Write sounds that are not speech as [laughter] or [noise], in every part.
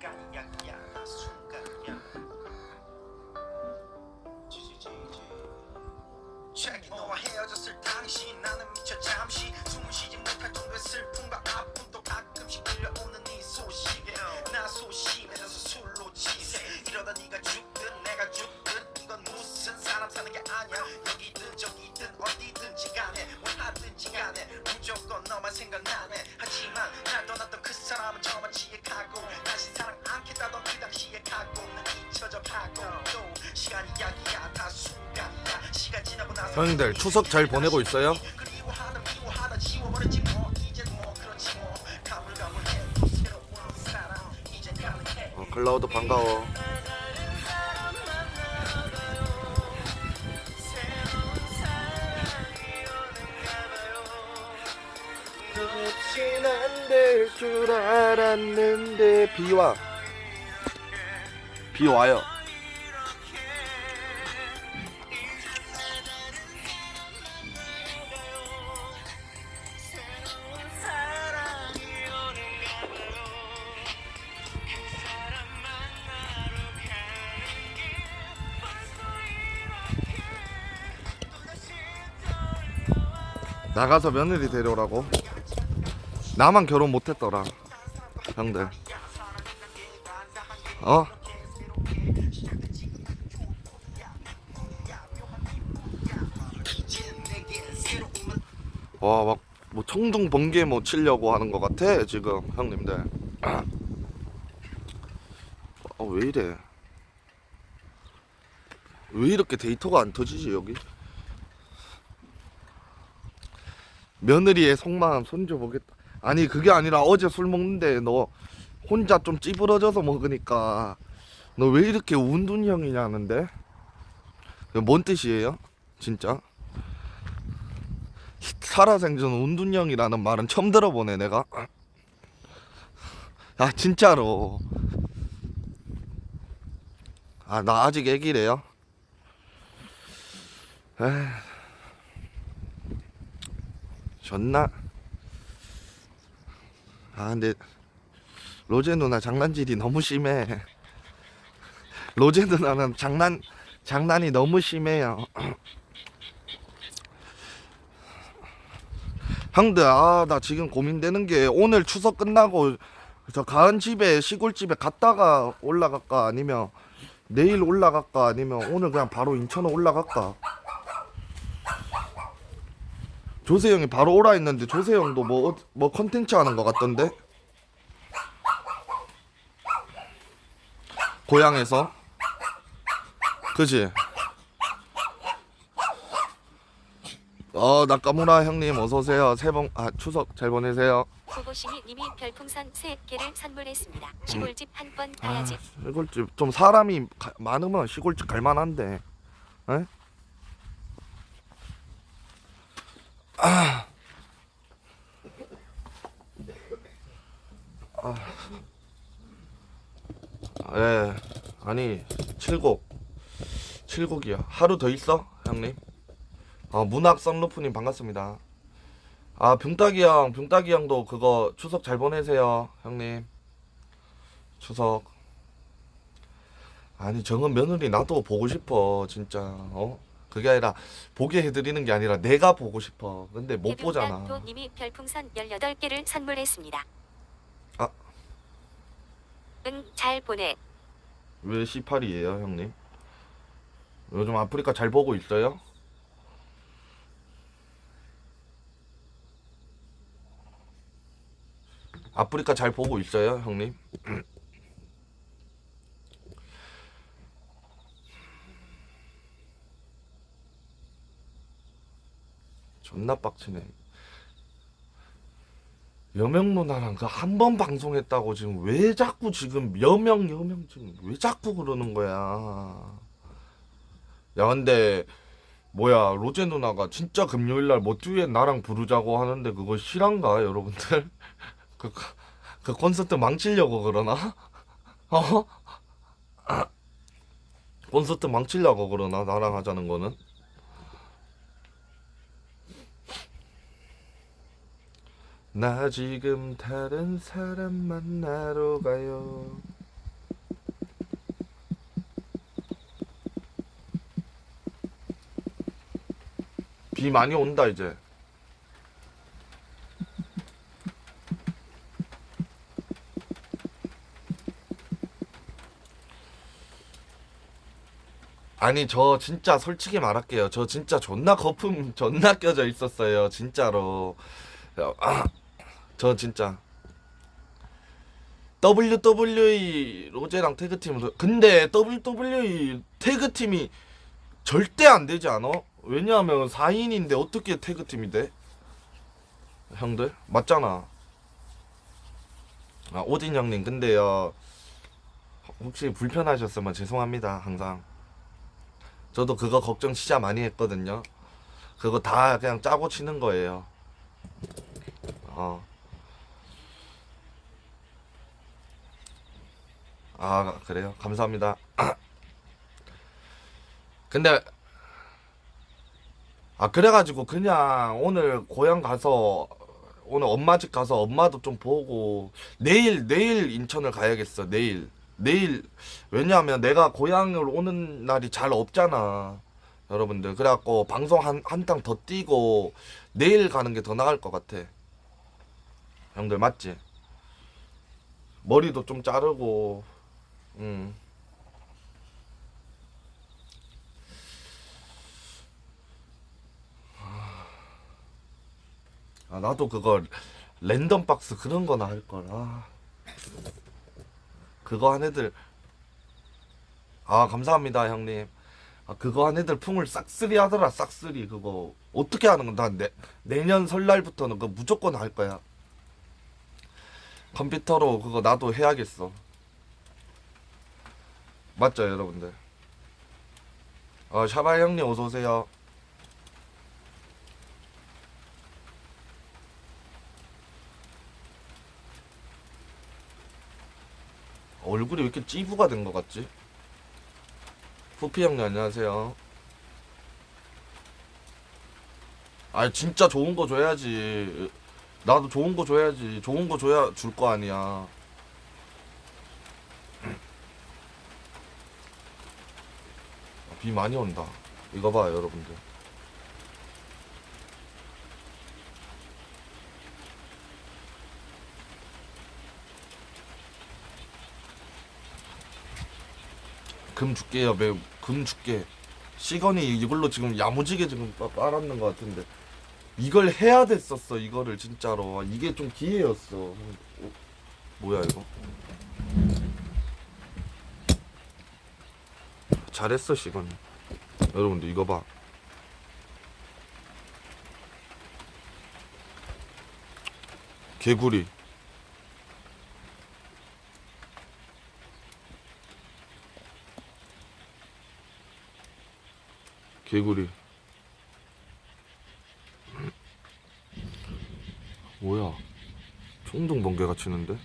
干呀呀，那是干一。 형님들 추석 잘 보내고 있어요? 어, 클라우드 반가워. 안될 줄 알았는데 비와 비 와요. 나가서 며느리 데려오라고. 나만 결혼 못했더라. 형들. 어? 와, 막, 뭐, 청둥 번개 뭐 치려고 하는 것 같아, 지금, 형님들. 어, 왜 이래? 왜 이렇게 데이터가 안 터지지, 여기? 며느리의 속마음 손줘보겠다. 아니, 그게 아니라 어제 술 먹는데 너 혼자 좀 찌부러져서 먹으니까 너 왜 이렇게 운둔형이냐는데? 뭔 뜻이에요? 진짜? 살아생전 운둔형이라는 말은 처음 들어보네 내가 아 진짜로 아 나 아직 애기래요 에이 존나? 아 근데 로제 누나 장난질이 너무 심해. 로제 누나는 장난 장난이 너무 심해요. [clears throat] 형들 아 나 지금 고민되는 게 오늘 추석 끝나고 저 가은 집에 시골집에 갔다가 올라갈까 아니면 내일 올라갈까 아니면 오늘 그냥 바로 인천에 올라갈까 조세 형이 바로 오라 했는데 조세 형도 뭐 뭐 컨텐츠 하는 것 같던데 고향에서 그지 어 나카무라 형님 어서 오세요 새해 아 추석 잘 보내세요 고고싱이 님이 별풍선 3개를 선물했습니다. 시골집 한 번 가야지. 아, 시골집 좀 사람이 가- 많으면 시골집 갈만한데 에? 아. 예. 아니 칠곡. 칠곡이야 하루 더 있어 형님? 어 문학 썬루프님 반갑습니다. 아 붕따기 형 붕따기 형도 그거 추석 잘 보내세요 형님. 추석. 아니 정은 며느리 나도 보고 싶어 진짜. 어 그게 아니라 보게 해드리는 게 아니라 내가 보고 싶어 근데 못 보잖아 도 님이 별풍선 18개를 선물했습니다. 아. 응, 잘 보내. 왜 C8이에요 형님 요즘 아프리카 잘 보고 있어요 아프리카 잘 보고 있어요 형님 존나 빡치네 여명 누나랑 그 한 번 방송했다고 지금 왜 자꾸 지금 여명 여명 지금 왜 자꾸 그러는 거야? 야 근데 뭐야 로제 누나가 진짜 금요일 날 멋주에 나랑 부르자고 하는데 그거 실한가 여러분들? [laughs] 그, 그 콘서트 망치려고 그러나? [laughs] 어? [clears throat] 콘서트 망치려고 그러나 나랑 하자는 거는? 나 지금 다른 사람 만나러 가요. 비 많이 온다 이제. 아니 저 진짜 솔직히 말할게요. 저 진짜 존나 거품 [laughs] 존나 껴져 있었어요. 진짜로. 아, 저 진짜 WWE 로제랑 태그팀 근데 WWE 태그팀이 절대 안 되지 않아? 왜냐하면 4인인데 어떻게 태그팀이 돼? 형들 맞잖아. 아 오딘 형님 근데요 혹시 불편하셨으면 죄송합니다 항상. 저도 그거 걱정 진짜 많이 했거든요. 그거 다 그냥 짜고 치는 거예요. 어. 아 그래요? 감사합니다. [clears throat] 근데 아 그래가지고 그냥 오늘 고향 가서 오늘 엄마 집 가서 엄마도 좀 보고 내일 내일 인천을 가야겠어 내일. 내일. 왜냐하면 내가 고향을 오는 날이 잘 없잖아 여러분들. 그래갖고 방송 한 한탕 더 뛰고 내일 가는 게 더 나을 것 같아. 형들 맞지? 머리도 좀 자르고 음 아 나도 그거 랜덤 박스 그런 거나 할 거라. 그거 한 애들 아 감사합니다 형님. 아 그거 한 애들 풍을 싹쓸이 하더라 싹쓸이 그거 어떻게 하는 건나 내, 내년 설날부터는 그거 무조건 할 거야. 컴퓨터로 그거 나도 해야겠어. 맞죠 여러분들? 어 샤바 형님 어서 오세요. 얼굴이 왜 이렇게 찌부가 된 것 같지? 후피 형님 안녕하세요. 아 진짜 좋은 거 줘야지. 나도 좋은 거 줘야지. 좋은 거 줘야 줄 거 아니야. 비 많이 온다. 이거 봐요, 여러분들. 금 줄게요, 매우. 금 줄게. 시건이 이걸로 지금 야무지게 지금 빠- 빨았는 것 같은데. 이걸 해야 됐었어, 이거를 진짜로. 이게 좀 기회였어. 어, 뭐야, 이거? 잘했어, 시건이. 여러분들, 이거 봐. 개구리. 개구리. 뭐야? 총동 번개가 치는데?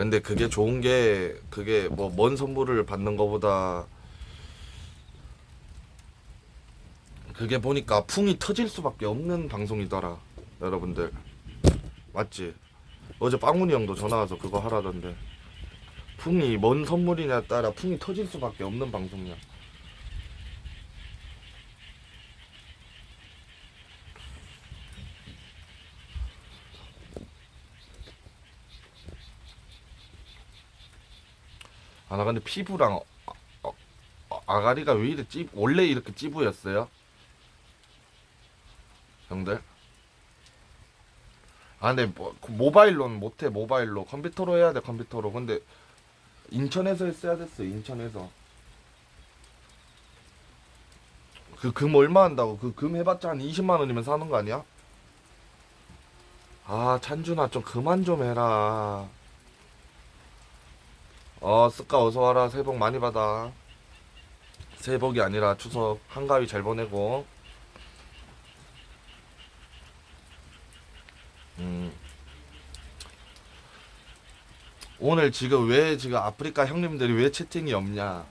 근데 그게 좋은 게 그게 뭐 먼 선물을 받는 거보다 그게 보니까 풍이 터질 수밖에 없는 방송이더라 여러분들. 맞지? 어제 빵문이 형도 전화 와서 그거 하라던데. 풍이 뭔 선물이냐에 따라 풍이 터질 수밖에 없는 방송이야 아 나 근데 피부랑 어, 어, 어, 아가리가 왜 이래 찌 원래 이렇게 찌부였어요? 형들? 아 근데 뭐, 그 모바일로는 못해 모바일로 컴퓨터로 해야 돼 컴퓨터로 근데 인천에서 했어야 됐어 인천에서 그 금 얼마 한다고 그 금 해봤자 한 20만 원이면 사는 거 아니야? 아 찬준아 좀 그만 좀 해라 어, 스카 어서 와라. 새해 복 많이 받아. 새해 복이 아니라 추석 한가위 잘 보내고. 음. 오늘 지금 왜 지금 아프리카 형님들이 왜 채팅이 없냐?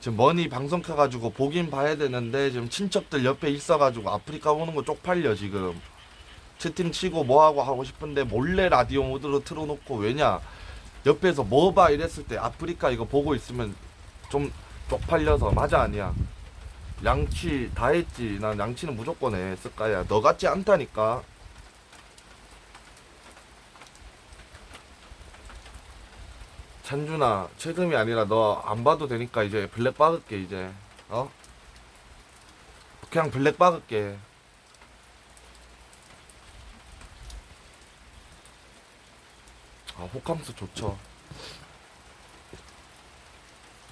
지금 머니 방송 켜가지고 보긴 봐야 되는데 지금 친척들 옆에 있어가지고 아프리카 오는 거 쪽팔려 지금. 채팅 치고 뭐하고 하고 싶은데 몰래 라디오 모드로 틀어놓고 왜냐? 옆에서 뭐 봐 이랬을 때 아프리카 이거 보고 있으면 좀 쪽팔려서 맞아 아니야. 양치 다 했지. 난 양치는 무조건 해 스카야. 너 같지 않다니까. 찬준아 최금이 아니라 너 안 봐도 되니까 이제 블랙 박을게 이제. 어? 그냥 블랙 박을게 아 호캉스 좋죠.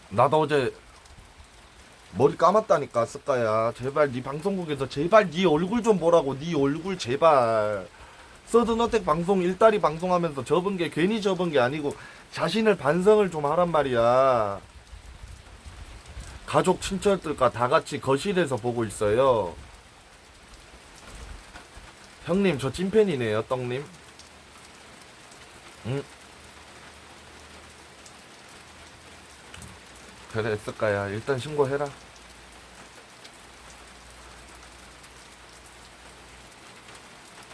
나도 어제 머리 감았다니까 스카야. 제발 네 방송국에서 제발 네 얼굴 좀 보라고. 네 얼굴 제발. 서든어택 방송 일다리 방송하면서 접은 게 괜히 접은 게 아니고 자신을 반성을 좀 하란 말이야. 가족 친척들과 다 같이 거실에서 보고 있어요. 형님 저 찐팬이네요 떡님 응 그래 했을까야. 일단 신고해라.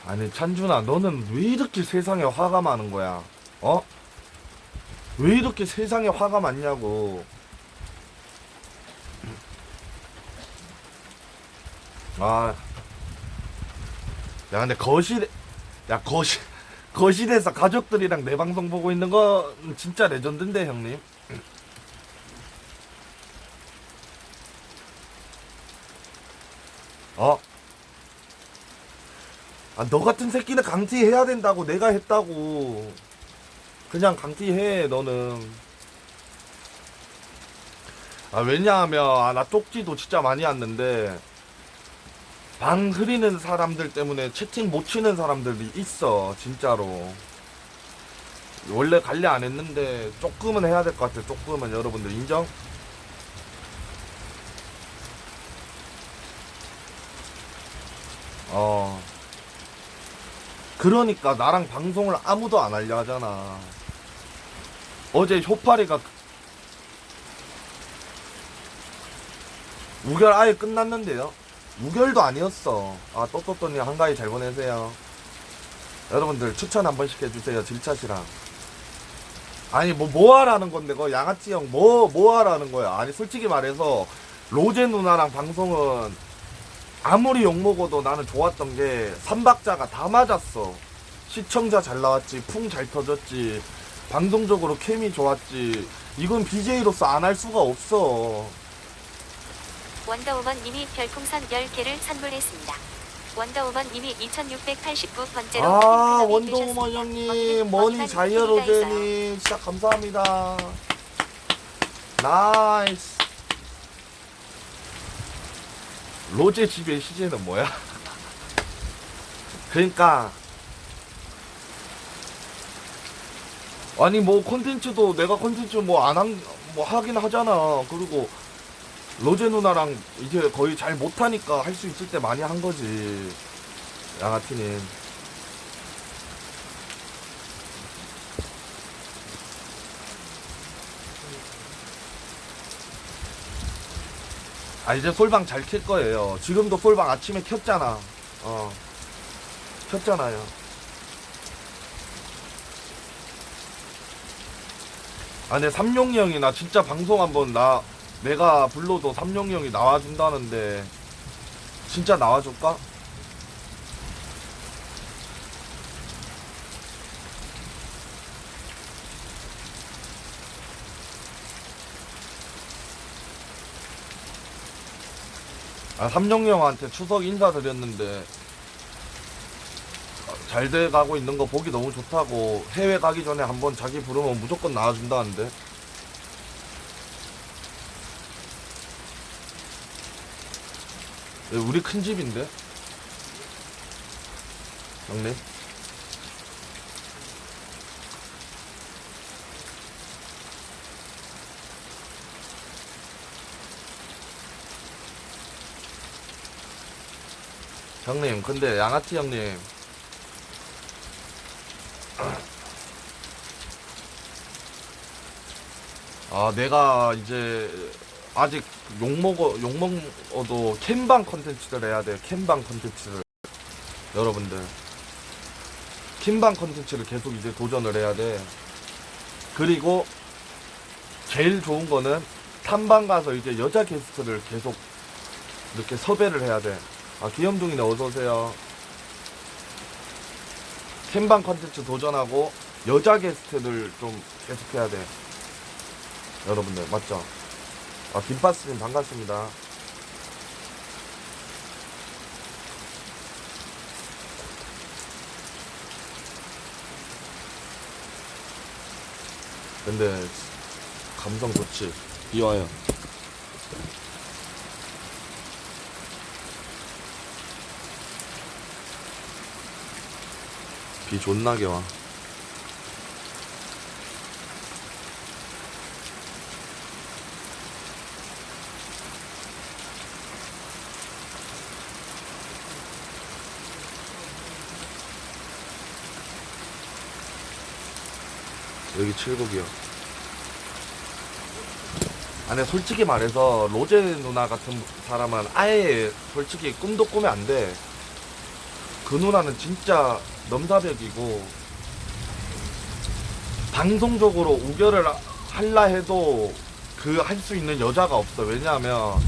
아니 찬준아 너는 왜 이렇게 세상에 화가 많은 거야? 어? 왜 이렇게 세상에 화가 많냐고. 아, 야 근데 거실, 야 거실, 거실에서 가족들이랑 내 방송 보고 있는 거 진짜 레전드인데 형님. 어? 아, 너 같은 새끼는 강티해야 된다고 내가 했다고. 그냥 강티해 너는. 아 왜냐하면 아, 나 쪽지도 진짜 많이 왔는데 방 흐리는 사람들 때문에 채팅 못 치는 사람들이 있어 진짜로. 원래 관리 안 했는데 조금은 해야 될 것 같아. 조금은. 여러분들 인정? 어. 그러니까 나랑 방송을 아무도 안 하려 하잖아. 어제 효파리가 우결 아예 끝났는데요 우결도 아니었어. 아, 또또또님 한가위 잘 보내세요. 여러분들 추천 한 번씩 해주세요. 질차시랑. 아니, 뭐, 뭐 하라는 건데, 그 양아치 형, 뭐, 뭐 하라는 거야. 아니, 솔직히 말해서, 로제 누나랑 방송은 아무리 욕먹어도 나는 좋았던 게, 삼박자가 다 맞았어. 시청자 잘 나왔지, 풍 잘 터졌지, 방송적으로 케미 좋았지. 이건 BJ로서 안 할 수가 없어. 원더우먼 님이 별풍선 10개를 선물했습니다. 원더우먼 님이 2689번째로 아 원동우먼 형님 머니 자이어 로제님 진짜 감사합니다. 나이스. 로제 집의 시제는 뭐야? [laughs] 그러니까. 아니 뭐 콘텐츠도 내가 콘텐츠 뭐 안 한 뭐 하긴 하잖아. 그리고 로제 누나랑 이제 거의 잘 못하니까 할 수 있을 때 많이 한 거지. 양아티님. 아 이제 솔방 잘 킬 거예요. 지금도 솔방 아침에 켰잖아. 어. 켰잖아요. 아 근데 삼룡이 형이 나 진짜 방송 한번 나 내가 불러도 삼룡이 형이 나와준다는데 진짜 나와줄까? 아, 삼룡이 형한테 추석 인사드렸는데 어, 잘 돼가고 있는 거 보기 너무 좋다고 해외 가기 전에 한번 자기 부르면 무조건 나와준다는데 우리 큰 집인데. 형님 형님 근데 양아치 형님. 아 내가 이제 아직 욕먹어 욕먹어도 캔방 컨텐츠를 해야 돼 캔방 컨텐츠를 여러분들 캔방 컨텐츠를 계속 이제 도전을 해야 돼 그리고 제일 좋은 거는 탐방 가서 이제 여자 게스트를 계속 이렇게 섭외를 해야 돼. 아, 귀염둥이네, 어서오세요. 캔방 컨텐츠 도전하고 여자 게스트를 좀 계속 해야 돼. 여러분들, 맞죠? 아, 김바스님 반갑습니다. 근데, 감성 좋지. 비 와요. 비 존나게 와. 여기 칠곡이요. 아니 솔직히 말해서 로제 누나 같은 사람은 아예 솔직히 꿈도 꾸면 안 돼. 그 누나는 진짜 넘사벽이고 방송적으로 우결을 할라 해도 그 할 수 있는 여자가 없어. 왜냐하면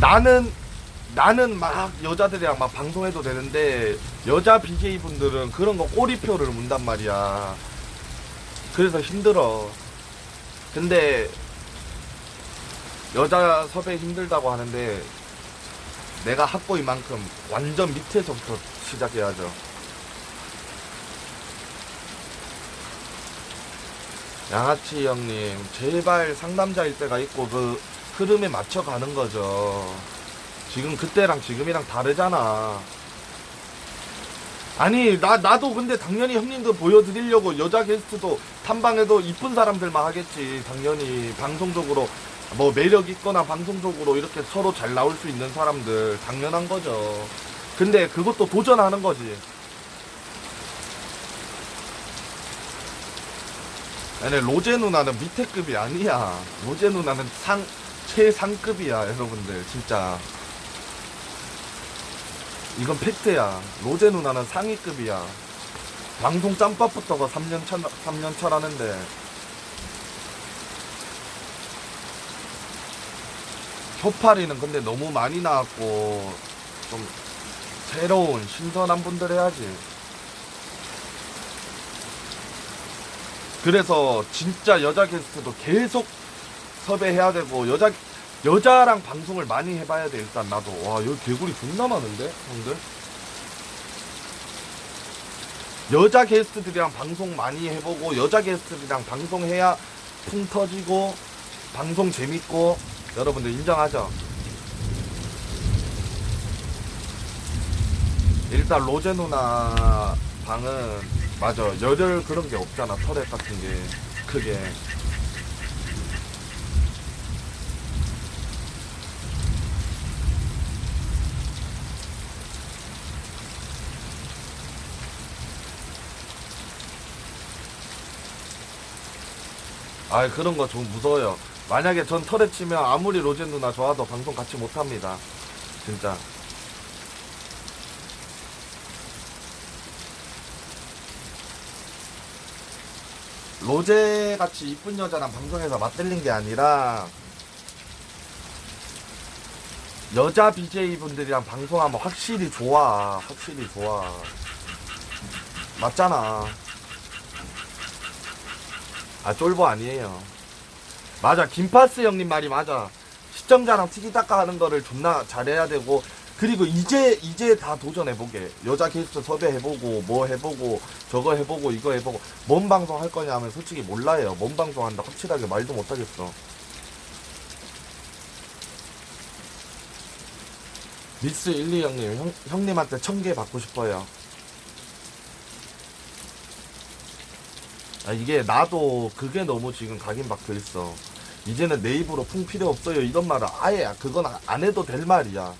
나는 나는 막 여자들이랑 막 방송해도 되는데 여자 BJ 분들은 그런 거 꼬리표를 문단 말이야. 그래서 힘들어. 근데 여자 섭외 힘들다고 하는데 내가 학보인 만큼 완전 밑에서부터 시작해야죠. 양아치 형님, 제발 상남자일 때가 있고 그 흐름에 맞춰 가는 거죠. 지금 그때랑 지금이랑 다르잖아. 아니 나 나도 근데 당연히 형님도 보여드리려고 여자 게스트도 탐방에도 이쁜 사람들만 하겠지 당연히 방송적으로 뭐 매력 있거나 방송적으로 이렇게 서로 잘 나올 수 있는 사람들 당연한 거죠. 근데 그것도 도전하는 거지. 아니 로제 누나는 밑에 급이 아니야. 로제 누나는 상 최상급이야 여러분들 진짜. 이건 팩트야. 로제 누나는 상위급이야. 방송 짬밥부터가 3년 차, 3년 차라는데. 효파리는 근데 너무 많이 나왔고, 좀, 새로운, 신선한 분들 해야지. 그래서 진짜 여자 게스트도 계속 섭외해야 되고, 여자, 여자랑 방송을 많이 해봐야 돼 일단 나도. 와 여기 개구리 존나 많은데 형들? 여자 게스트들이랑 방송 많이 해보고 여자 게스트들이랑 방송해야 풍 터지고 방송 재밌고 여러분들 인정하죠? 일단 로제 누나 방은 맞아. 열혈 그런 게 없잖아 터렛 같은 게. 크게 아 그런 거 좀 무서워요. 만약에 전 털에 치면 아무리 로젠 누나 좋아도 방송 같이 못 합니다. 진짜. 로제 같이 이쁜 여자랑 방송에서 맞들린 게 아니라 여자 BJ 분들이랑 방송하면 확실히 좋아. 확실히 좋아. 맞잖아. 아 쫄보 아니에요. 맞아 김파스 형님 말이 맞아. 시청자랑 티키타카 하는 거를 존나 잘해야 되고 그리고 이제 이제 다 도전해 보게. 여자 게스트 섭외해 보고 뭐 해보고 저거 해보고 이거 해보고 뭔 방송 할 거냐 하면 솔직히 몰라요. 뭔 방송 한다 확실하게 말도 못 하겠어. 미스 12 형님 형, 형님한테 천 개 받고 싶어요. 아, 이게 나도 그게 너무 지금 각인박혀 있어. 이제는 내 입으로 풍 필요 없어요. 이런 말을 아예 그건 아- 안 해도 될 말이야.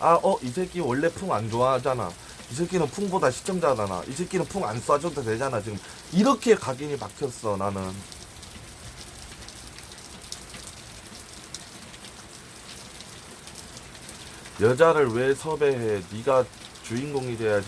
아, 어, 이 새끼 원래 풍 안 좋아하잖아. 이 새끼는 풍보다 시청자잖아. 이 새끼는 풍 안 쏴줘도 되잖아. 지금 이렇게 각인이 박혔어, 나는. 여자를 왜 섭외해? 네가 주인공이 돼야지.